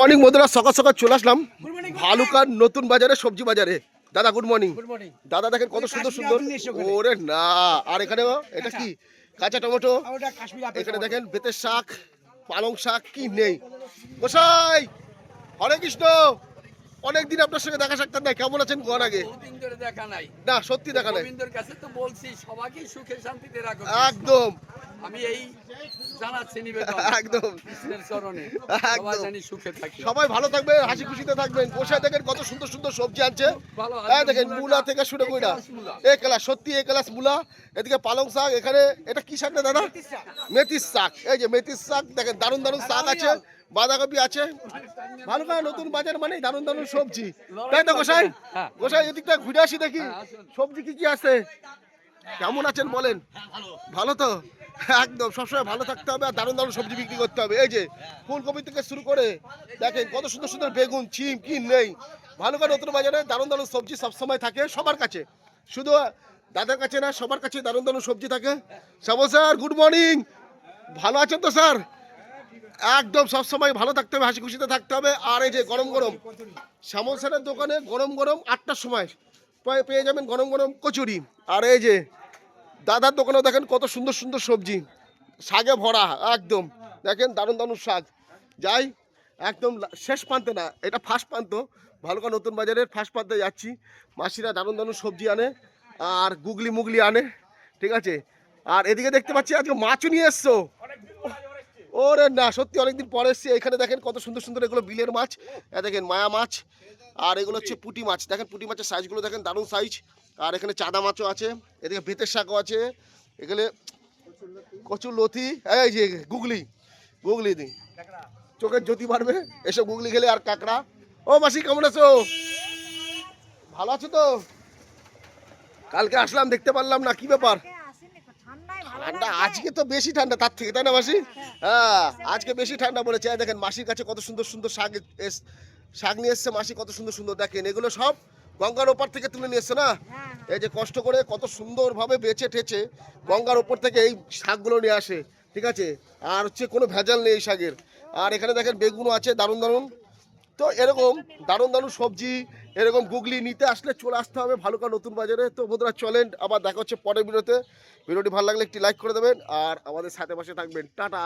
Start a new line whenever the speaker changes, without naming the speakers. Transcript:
Morning বন্ধুরা সকাল সকাল চলে আসলাম ভালুকার নতুন বাজারে সবজি বাজারে। দাদা গুড মর্নিং দাদা দেখেন কত সুন্দর সুন্দর। ওরে না আর এখানে এটা কি? কাঁচা টমেটো। এখানে দেখেন বেতের শাক পালং শাক কি নেই। গোসাই! হরে কৃষ্ণ! অনেকদিন আপনার সঙ্গে দেখা সাক্ষাৎ নাই। কেমন আছেন গোয়ার আগে?
দেখা নাই।
না সত্যি দেখা নাই।
গোবিন্দর কাছে তো বলছি সবাইকে সুখে শান্তিতে রাখো।
একদম।
আমি এই জানাচ্ছি নিবেদন।
একদম।
চরণে। সবাই জানি সুখে থাকি।
সবাই ভালো থাকবে হাসি খুশিতে থাকবেন। দেখেন কত সুন্দর সুন্দর সবজি আনছে। এই দেখেন মূলা থেকে শুরু করে
মূলা।
এক ক্লাস সত্যি এক ক্লাস মূলা। এদিকে পালং শাক এখানে এটা কি শাক না দাদা? মেথির শাক। এই যে মেথির শাক দেখেন দারুণ দারুণ শাক আছে। বাঁধাকপি আছে। ভালো করে নতুন বাজার মানে দারুণ দারুণ সবজি। তাই তো গোসাই?
হ্যাঁ।
গোসাই এদিকটা ঘুরে আসি দেখি
হ্যাঁ,
সবজি কি কি আছে। কেমন আছেন বলেন? ভালো তো? একদম সবসময় ভালো থাকতে হবে আর দারুণ দারুণ সবজি বিক্রি করতে হবে। এই যে ফুলকপি থেকে শুরু করে দেখেন কত সুন্দর সুন্দর বেগুন চিম কি নেই। ভালো করে নতুন বাজারে দারুণ দারুণ সবজি সবসময় থাকে সবার কাছে। শুধু দাদার কাছে না সবার কাছে দারুণ দারুণ সবজি থাকে। Shyamal sir good morning. ভালো আছেন তো স্যার? একদম সবসময় ভালো থাকতে হবে, হাসি খুশিতে থাকতে হবে। আর এই যে গরম গরম, শ্যামল স্যারের দোকানে গরম গরম আটটার সময় পেয়ে- যাবেন গরম গরম কচুরি। আর এই যে দাদার দোকানেও দেখেন কত সুন্দর সুন্দর সবজি শাকে ভরা, একদম। দেখেন দারুণ দারুণ শাক। যাই, একদম শেষ প্রান্তে না, এটা ফার্স্ট প্রান্ত। ভালুকা নতুন বাজারের ফার্স্ট প্রান্তে যাচ্ছি। মাসিরা দারুণ দারুণ সবজি আনে, আর গুগলি মুগলি আনে, ঠিক আছে? আর এদিকে দেখতে পাচ্ছি আজকে মাছও নিয়ে এসছো। ওরে না, সত্যি অনেকদিন পরে এসছি। এখানে দেখেন কত সুন্দর সুন্দর এগুলো বিলের মাছ। দেখেন মায়া মাছ, আর এগুলো হচ্ছে পুঁটি মাছ। দেখেন পুঁটি মাছের সাইজগুলো দেখেন দারুণ সাইজ আর এখানে চাদা মাছও আছে, এদিকে বেতের শাকও আছে। এখানে কচুর লতি, এই যে গুগলি গুগলি দি। চোখের জ্যোতি বাড়বে, এসব গুগলি খেলে আর কাঁকড়া। ও মাসি, কেমন আছো? ভালো আছো তো? কালকে আসলাম, দেখতে পারলাম না, কি ব্যাপার? ঠান্ডা আজকে তো বেশি ঠান্ডা তার থেকে তাই না মাসি? হ্যাঁ আজকে বেশি ঠান্ডা পড়েছে। দেখেন মাসির কাছে কত সুন্দর সুন্দর শাক এস- শাক নিয়ে এসছে মাসি কত সুন্দর সুন্দর। দেখেন এগুলো সব গঙ্গার ওপার থেকে তুলে নিয়ে এসছে না? এই যে কষ্ট করে কত সুন্দরভাবে বেছে ঠেছে গঙ্গার ওপর থেকে এই শাকগুলো নিয়ে আসে ঠিক আছে? আর হচ্ছে কোনো ভেজাল নেই এই শাকের। আর এখানে দেখেন বেগুনও আছে দারুণ দারুণ। তো এরকম দারুণ দারুণ সবজি, এরকম গুগলি নিতে আসলে চলে আসতে হবে ভালুকা নতুন বাজারে। তো বন্ধুরা চলেন, আবার দেখা হচ্ছে পরের ভিডিওতে। ভিডিওটি ভালো লাগলে একটি লাইক করে দেবেন, আর আমাদের সাথে পাশে থাকবেন। টাটা!